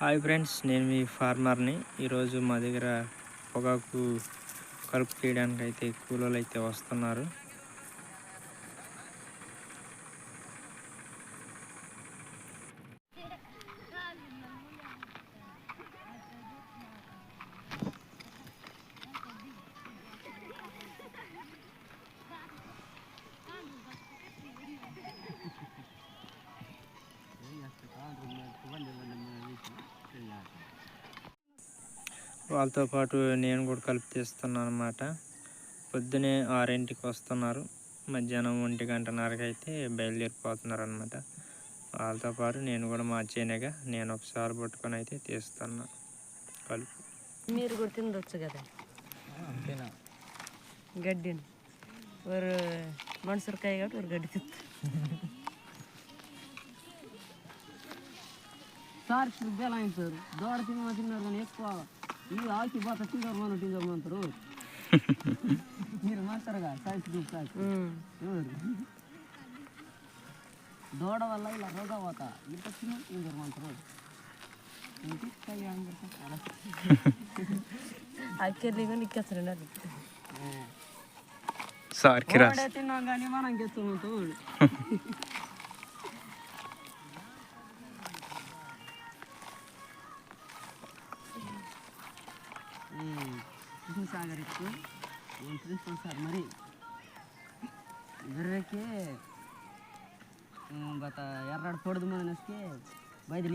Hi friends నేను మీ ఫార్మర్ని. ఈరోజు మా దగ్గర పొగాకు కలుపు తీయడానికి అయితే కూలోలు అయితే వస్తున్నారు. వాళ్ళతో పాటు నేను కూడా కలిపి తీస్తున్నాను అనమాట పొద్దునే ఆరింటికి వస్తున్నారు మధ్యాహ్నం ఒంటి గంటన్నరకి అయితే బయలుదేరిపోతున్నారు అనమాట వాళ్ళతో పాటు నేను కూడా మా చేనేగా నేను ఒకసారి పట్టుకొని అయితే తీస్తున్నా కలుపు మీరు కూడా తినవచ్చు కదా గడ్డిని ஒரு మనుసరికాయ కాబట్టి ஒரு గడ్డి తిత్త సార్ ఇప్పుడు బేలాయింది సార్ దోడ తిన్న తిన్నారు కానీ ఈ ఆకి పోత తింటారు మనం తింటారు అంటారు. మీరు మాట్లాడగా సాయి గ్రూప్ సాయి ఎవరు? దోడ వల్ల ఇలా రోగా పోత. ఇంత తిన్న తింటారు అంటారు? ఇంటి కై అందరు అక్కర్లే కానీ ఇక్కేస్తారండి అది సార్కి రాస్. దోడే తిన్నాం కానీ మనం గెస్తున్నాం సాగర్ ఎక్కువ ఫ్రెండ్స్ సార్? మరి బెర్రెకి గత ఎర్రాడు పొడదు మీద నెస్కి బయటలు